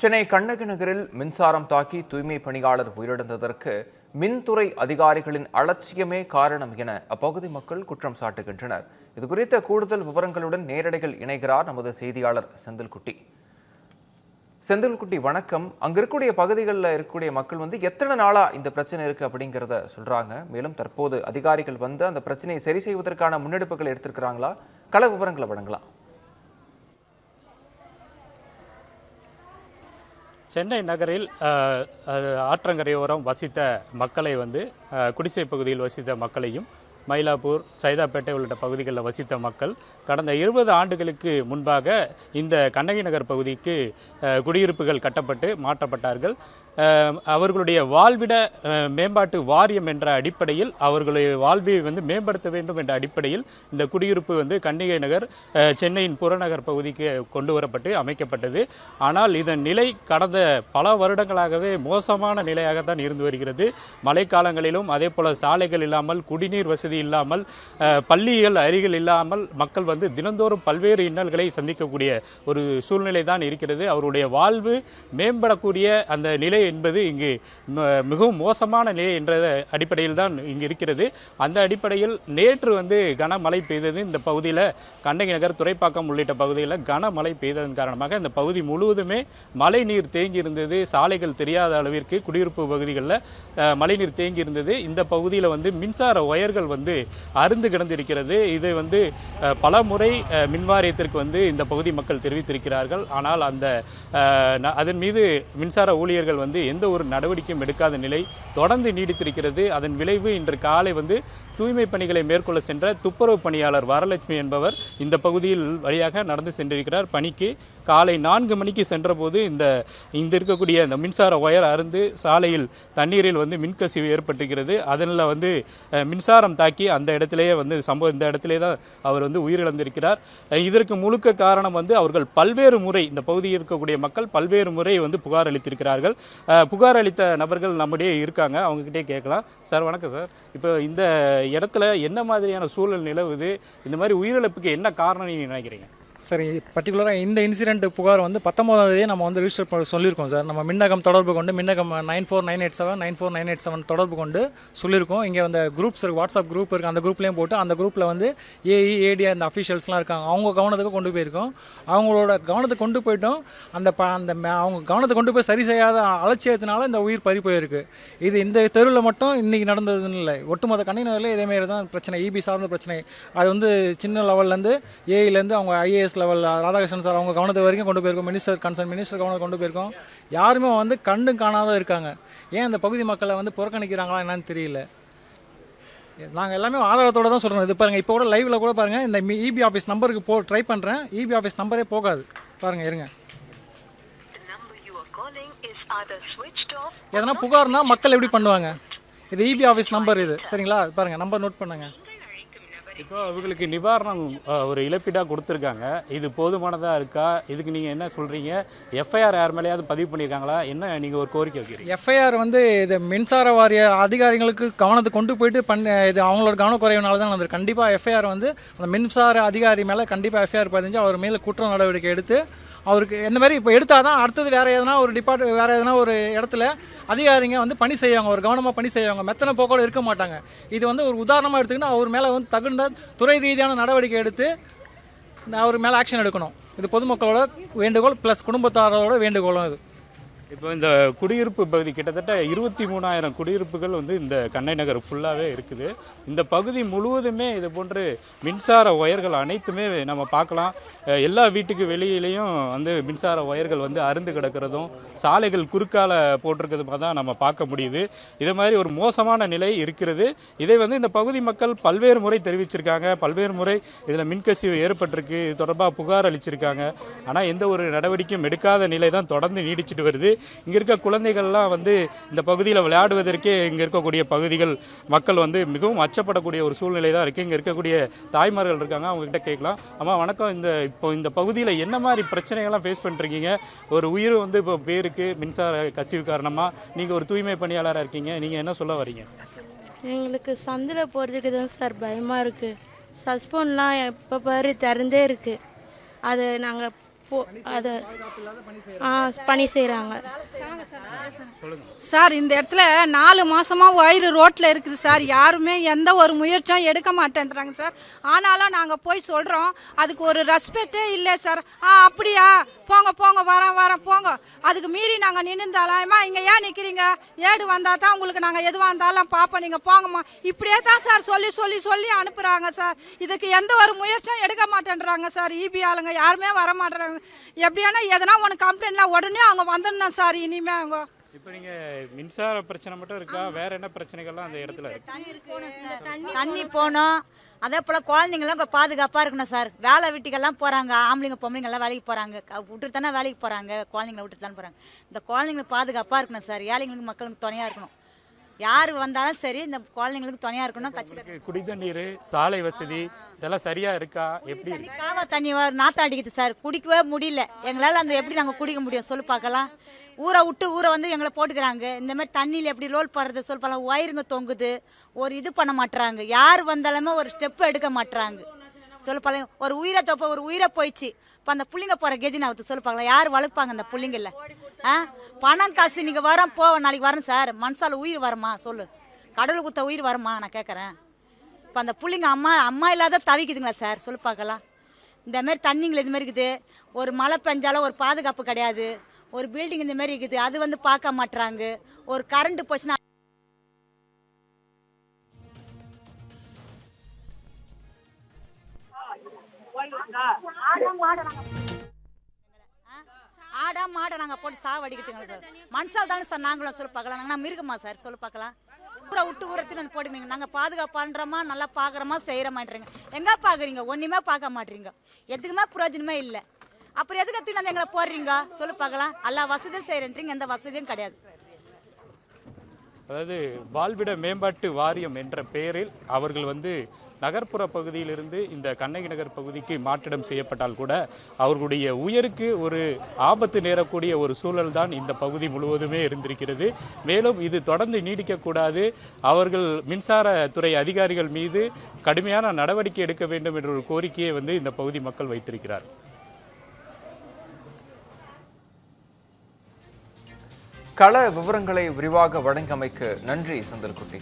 சென்னை கண்ணகி நகரில் மின்சாரம் தாக்கி தூய்மை பணியாளர் உயிரிழந்ததற்கு மின்துறை அதிகாரிகளின் அலட்சியமே காரணம் என அப்பகுதி மக்கள் குற்றம் சாட்டுகின்றனர். இது குறித்த கூடுதல் விவரங்களுடன் நேரடிகள் இணைகிறார் நமது செய்தியாளர் செந்தில்குட்டி. செந்தில்குட்டி வணக்கம். அங்க இருக்கக்கூடிய பகுதிகளில் இருக்கக்கூடிய மக்கள் வந்து எத்தனை நாளா இந்த பிரச்சனை இருக்கு அப்படிங்கிறத சொல்றாங்க. மேலும் தற்போது அதிகாரிகள் வந்து அந்த பிரச்சனையை சரி செய்வதற்கான முன்னெடுப்புகள் எடுத்திருக்கிறாங்களா? கள விவரங்களை வழங்கலாம். சென்னை நகரில் ஆற்றங்கரையோரம் வசித்த மக்களை வந்து குடிசை பகுதியில் வசித்த மக்களையும் மயிலாப்பூர் சைதாப்பேட்டை உள்ளிட்ட பகுதிகளில் வசித்த மக்கள் கடந்த இருபது ஆண்டுகளுக்கு முன்பாக இந்த கண்ணகி நகர் பகுதிக்கு குடியிருப்புகள் கட்டப்பட்டு மாற்றப்பட்டார்கள். அவர்களுடைய வாழ்விட மேம்பாட்டு வாரியம் என்ற அடிப்படையில் அவர்களுடைய வாழ்வை வந்து மேம்படுத்த வேண்டும் என்ற அடிப்படையில் இந்த குடியிருப்பு வந்து கன்னிகை நகர் சென்னையின் புறநகர் பகுதிக்கு கொண்டு வரப்பட்டு அமைக்கப்பட்டது. ஆனால் இதன் நிலை கடந்த பல வருடங்களாகவே மோசமான நிலையாகத்தான் இருந்து வருகிறது. மழைக்காலங்களிலும் அதே போல சாலைகள் இல்லாமல் குடிநீர் வசதி இல்லாமல் பள்ளிகள் அருகில் இல்லாமல் மக்கள் வந்து தினந்தோறும் பல்வேறு இன்னல்களை சந்திக்கக்கூடிய ஒரு சூழ்நிலை தான் இருக்கிறது. அவருடைய வாழ்வு மேம்படக்கூடிய அந்த நிலை என்பது இங்கு ம- மிகவும் மோசமான நிலை என்ற அடிப்படையில் தான் இங்கு இருக்கிறது. அந்த அடிப்படையில் நேற்று வந்து கனமழை பெய்தது. இந்த பகுதியில் கண்ணகி நகர் துறைப்பாக்கம் உள்ளிட்ட பகுதியில் கனமழை பெய்ததன் காரணமாக இந்த பகுதி முழுவதுமே மழை நீர் தேங்கி இருந்தது சாலைகள் தெரியாத அளவிற்கு குடியிருப்பு பகுதிகளில் மழைநீர் தேங்கி இருந்தது இந்த பகுதியில் வந்து மின்சார ஒயர்கள் வந்து அருந்து கிடந்திருக்கிறது. இதை வந்து பல முறை மின்வாரியத்திற்கு வந்து இந்த பகுதி மக்கள் தெரிவித்திருக்கிறார்கள். ஆனால் அந்த அஹ், அதன் மீது மின்சார ஊழியர்கள் வந்து எந்த ஒரு நடவடிக்கையும் எடுக்காத நிலை தொடர்ந்து நீடித்திருக்கிறது. அதன் விளைவு இன்று காலை வந்து தூய்மை பணிகளை மேற்கொள்ள சென்ற துப்புரவு பணியாளர் வரலட்சுமி என்பவர் இந்த பகுதியில் வழியாக நடந்து சென்றிருக்கிறார். பணிக்கு காலை நான்கு மணிக்கு சென்றபோது இந்த இந்த இருக்கக்கூடிய இந்த மின்சார ஒயர் அருந்து சாலையில் தண்ணீரில் வந்து மின்கசிவு ஏற்பட்டிருக்கிறது. அதனால் வந்து மின்சாரம் தாக்கி அந்த இடத்திலேயே வந்து சம்பவம் இந்த இடத்திலே தான் அவர் வந்து உயிரிழந்திருக்கிறார். இதற்கு முழுக்க காரணம் வந்து அவர்கள் பல்வேறு முறை இந்த பகுதியில் இருக்கக்கூடிய மக்கள் பல்வேறு முறை வந்து புகார் அளித்திருக்கிறார்கள். புகார் அளித்த நபர்கள் நம்முடைய இருக்காங்க. அவங்ககிட்டே கேட்கலாம். சார் வணக்கம் சார். இப்போ இந்த இடத்துல என்ன மாதிரியான சூழல் நிலவுது? இந்த மாதிரி உயிரிழப்புக்கு என்ன காரணம் நினைக்கிறீங்க? சரி பர்டிகுலராக இந்த இன்சிடென்ட் புகார் வந்து பத்தொன்பதாம் தேதி நம்ம வந்து ரிஜிஸ்டர் பண்ண சொல்லியிருக்கோம் சார். நம்ம மின்னகம் தொடர்பு கொண்டு Minnagam nine four nine eight seven nine four nine eight seven தொடர்பு கொண்டு சொல்லியிருக்கோம். இங்கே அந்த குரூப்ஸ் இருக்குது வாட்ஸ்அப் குரூப் இருக்குது அந்த குரூப்லேயும் போட்டு அந்த குரூப்பில் வந்து ஏஇ ஏடி அந்த அஃபிஷியல்ஸ்லாம் இருக்காங்க. அவங்க கவனத்துக்கு கொண்டு போயிருக்கோம். அவங்களோட கவனத்துக்கு கொண்டு போயிட்டோம். அந்த ப அந்த அவங்க கவனத்தை கொண்டு போய் சரி செய்யாத அலட்சியத்தினால இந்த உயிர் பறி போயிருக்கு. இது இந்த தெருவில் மட்டும் இன்றைக்கி நடந்ததுன்னு இல்லை. ஒட்டுமொத்த கண்ணினரில் இதேமாரி தான் பிரச்சனை. இபி சார்ந்த பிரச்சனை. அது வந்து சின்ன லெவல்லேருந்து ஏஇலேருந்து அவங்க ஐஏஎஸ் லெவல் ராதாகிருஷ்ணன் சார் அவங்க கவனத்து வரைக்கும் கொண்டு போயிருக்கோம். மினிஸ்டர் கன்சர்ன் மினிஸ்டர் கவனத்தை கொண்டு போயிருக்கோம். யாருமே வந்து கண்டு காணாத இருக்காங்க. ஏன் இந்த பகுதி மக்களை வந்து புறக்கணிக்கிறாங்களா என்னன்னு தெரியல. நாங்கள் எல்லாமே ஆதாரத்தோட தான் சொல்கிறோம் இது பாருங்கள் இப்போ கூட லைவ்ல கூட பாருங்கள் இந்த இபி ஆஃபீஸ் நம்பருக்கு போ ட்ரை பண்ணுறேன் இபி ஆஃபீஸ் நம்பரே போகாது. பாருங்கள் இருங்க. எதனா புகார்னா மக்கள் எப்படி பண்ணுவாங்க? இது இபி ஆஃபீஸ் நம்பர் இது. சரிங்களா? பாருங்கள் நம்பர் நோட் பண்ணுங்க. இப்போ அவங்களுக்கு நிவாரணம் ஒரு இழப்பீடாக கொடுத்துருக்காங்க. இது போதுமானதாக இருக்கா? இதுக்கு நீங்கள் என்ன சொல்கிறீங்க எஃப்ஐஆர் யார் மேலேயாவது பதிவு பண்ணியிருக்காங்களா என்ன நீங்கள் ஒரு கோரிக்கை வைக்கிறீங்க? எஃப்ஐஆர் வந்து இது மின்சார வாரிய அதிகாரிகளுக்கு கவனத்தை கொண்டு போயிட்டு பண்ண இது அவங்களோட கவனக்குறைவுனால தான் வந்து கண்டிப்பாக எஃப்ஐஆர் வந்து அந்த மின்சார அதிகாரி மேலே கண்டிப்பாக எஃப்ஐஆர் பதிஞ்சு அவர் மேலே குற்ற நடவடிக்கை எடுத்து அவருக்கு இந்த மாதிரி இப்போ எடுத்தால் தான் அடுத்தது வேறு எதனா ஒரு டிபார்ட் வேறு எதனா ஒரு இடத்துல அதிகாரிங்க வந்து பணி செய்வாங்க. ஒரு கவனமாக பணி செய்வாங்க. மெத்தனை போக்கோட இருக்க மாட்டாங்க. இது வந்து ஒரு உதாரணமாக எடுத்துக்கினா அவர் மேலே வந்து தகுந்த துறை ரீதியான நடவடிக்கை எடுத்து அவர் மேலே ஆக்ஷன் எடுக்கணும். இது பொதுமக்களோட வேண்டுகோள் ப்ளஸ் குடும்பத்தாரோட வேண்டுகோளும் இது. இப்போ இந்த குடியிருப்பு பகுதி கிட்டத்தட்ட இருபத்தி மூணாயிரம் குடியிருப்புகள் வந்து இந்த கண்ணை நகர் ஃபுல்லாகவே இருக்குது. இந்த பகுதி முழுவதுமே இது போன்று மின்சார ஒயர்கள் அனைத்துமே நம்ம பார்க்கலாம். எல்லா வீட்டுக்கு வெளியிலையும் வந்து மின்சார ஒயர்கள் வந்து அருந்து கிடக்கிறதும் சாலைகள் குறுக்கால போட்டிருக்கிறதுமா தான் நம்ம பார்க்க முடியுது. இதை மாதிரி ஒரு மோசமான நிலை இருக்கிறது. இதை வந்து இந்த பகுதி மக்கள் பல்வேறு முறை தெரிவிச்சிருக்காங்க. பல்வேறு முறை இதில் மின்கசிவு ஏற்பட்டிருக்கு. இது தொடர்பாக புகார் அளிச்சிருக்காங்க. ஆனால் எந்த ஒரு நடவடிக்கையும் எடுக்காத நிலை தான் தொடர்ந்து நீடிச்சிட்டு வருது. இங்கே இருக்க குழந்தைகள்லாம் வந்து இந்த பகுதியில் விளையாடுவதற்கே இங்கே இருக்கக்கூடிய பகுதிகள் மக்கள் வந்து மிகவும் அச்சப்படக்கூடிய ஒரு சூழ்நிலை தான் இருக்குது இங்கே இருக்கக்கூடிய தாய்மார்கள் இருக்காங்க அவங்ககிட்ட கேட்கலாம். அம்மா வணக்கம். இந்த இப்போ இந்த பகுதியில் என்ன மாதிரி பிரச்சனைகள்லாம் ஃபேஸ் பண்ணிருக்கீங்க ஒரு உயிர் வந்து இப்போ பேருக்கு மின்சார கசிவு காரணமாக நீங்கள் ஒரு தூய்மை பணியாளராக இருக்கீங்க. நீங்கள் என்ன சொல்ல வரீங்க? எங்களுக்கு சந்தில் போகிறதுக்கு தான் சார் பயமாக இருக்குது சஸ்பெண்ட்லாம் எப்போ பாரு திறந்தே இருக்குது அது நாங்கள் போ அதை ஆ பணி செய்கிறாங்க சார் இந்த இடத்துல நாலு மாசமா வயிறு ரோட்ல இருக்குது சார். யாருமே எந்த ஒரு முயற்சியும் எடுக்க மாட்டேன்றாங்க சார். ஆனாலும் நாங்க போய் சொல்றோம். அதுக்கு ஒரு ரெஸ்பெக்டே இல்லை சார். ஆ அப்படியா? போங்க போங்க வரேன் வரேன் போங்க. அதுக்கு மீறி நாங்க நின்றுந்தாலாமா இங்க ஏன் நிக்கிறீங்க? ஏடு வந்தா தான் உங்களுக்கு நாங்க எதுவாக இருந்தாலும் பார்ப்போம் நீங்க போங்கம்மா. இப்படியே தான் சார் சொல்லி சொல்லி சொல்லி அனுப்புறாங்க சார். இதுக்கு எந்த ஒரு முயற்சியும் எடுக்க மாட்டேன்றாங்க சார். இபி ஆளுங்க யாருமே வர மாட்டேறாங்க எப்படியானா எதனா ஒன்று கம்ப்ளைண்ட்லாம் உடனே அவங்க வந்துடணும் சார் இனிமே அவங்க. இப்போ நீங்கள் மின்சார பிரச்சனை மட்டும் இருக்கா? வேற என்ன பிரச்சனைகள்லாம் அந்த இடத்துல இருக்கு? தண்ணி போகணும் அதே போல் குழந்தைங்களாம் பாதுகாப்பாக இருக்கணும் சார். வேலை வீட்டுக்கெல்லாம் போகிறாங்க ஆம்பளைங்க பொம்பளைங்கெல்லாம் வேலைக்கு போகிறாங்க விட்டுட்டு தானே வேலைக்கு போகிறாங்க குழந்தைங்கள விட்டுட்டு தானே போகிறாங்க இந்த குழந்தைங்களுக்கு பாதுகாப்பாக இருக்கணும் சார். ஏழைங்களுக்கு மக்களுக்கு துணையாக இருக்கணும். யார் வந்தாலும் சரி இந்த குழந்தைங்களுக்கு துணையாக இருக்கணும் கட்சி குடி தண்ணீர் சாலை வசதி இதெல்லாம் சரியா இருக்கா? எப்படி காவா தண்ணி வர நாத்தம் அடிக்குது சார். குடிக்கவே முடியல. எங்களால் அந்த எப்படி நாங்கள் குடிக்க முடியும்? சொல்லு பார்க்கலாம். ஊரை விட்டு ஊரை வந்து எங்களை போட்டுக்கிறாங்க. இந்த மாதிரி தண்ணியில் எப்படி ரோல் போடுறது சொல்லு பார்க்கலாம். ஒயருங்க தொங்குது. ஒரு இது பண்ண மாட்றாங்க. யார் வந்தாலுமே ஒரு ஸ்டெப் எடுக்க மாட்றாங்க. சொல்லு பார்க்கலாம். ஒரு உயிரை தொப்ப ஒரு உயிரை போயிடுச்சு இப்போ அந்த புள்ளிங்க போகிற கெஜி நான் சொல்லு பார்க்கலாம். யார் வளர்ப்பாங்க அந்த புள்ளிங்கல்ல ஆ? பணம் காசு நீங்கள் வரோம் போவோம் நாளைக்கு வரேன் சார். மனசால் உயிர் வருமா? சொல்லு. கடவுள் குத்த உயிர் வருமா? நான் கேட்குறேன் இப்போ அந்த பிள்ளைங்க அம்மா அம்மா இல்லாத தவிக்குதுங்களா சார்? சொல்லு பார்க்கலாம். இந்தமாரி தண்ணிங்களை இதுமாரி இது மாதிரி இருக்குது. ஒரு மழை பெஞ்சாலும் ஒரு பாதுகாப்பு கிடையாது. ஒரு பில்டிங் இந்த மாதிரி இருக்குது. அது வந்து பார்க்க மாட்றாங்க. ஒரு கரண்ட் போச்சுன்னா ஆடா மாடை நாங்கள் போட்டு சாவடிக்கிட்டுங்க சார்? மனுஷால் தானே சார் நாங்களும் சொல்ல பார்க்கலாம். நாங்கள் மிருகமா சார் சொல்ல பார்க்கலாம். ஊரை விட்டு ஊரத்துக்கு வந்து போடுவீங்க. நாங்கள் பாதுகாப்பு நல்லா பார்க்குறோமா செய்கிற மாட்டேறீங்க எங்கே பார்க்குறீங்க ஒன்றுமே பார்க்க மாட்டீங்க. எதுக்குமே பிரயோஜனமே இல்லை. அப்புறம் எதுக்கு எடுத்துக்கிட்டு வந்து எங்களை போடுறீங்க? சொல்லு பார்க்கலாம். எல்லா வசதியும் செய்கிறேன்றீங்க எந்த வசதியும் கிடையாது. அதாவது வாழ்விட மேம்பாட்டு வாரியம் என்ற பெயரில் அவர்கள் வந்து நகர்ப்புற பகுதியிலிருந்து இந்த கண்ணகி நகர் பகுதிக்கு மாற்றிடம் செய்யப்பட்டால் கூட அவர்களுடைய உயருக்கு ஒரு ஆபத்து நேரக்கூடிய ஒரு சூழல் தான் இந்த பகுதி முழுவதுமே இருந்திருக்கிறது. மேலும் இது தொடர்ந்து நீடிக்கக்கூடாது. அவர்கள் மின்சாரத்துறை அதிகாரிகள் மீது கடுமையான நடவடிக்கை எடுக்க வேண்டும் என்ற ஒரு கோரிக்கையை வந்து இந்த பகுதி மக்கள் வைத்திருக்கிறார் கள விவரங்களை விரிவாக வழங்கமைக்கு நன்றி செந்தில்குட்டி.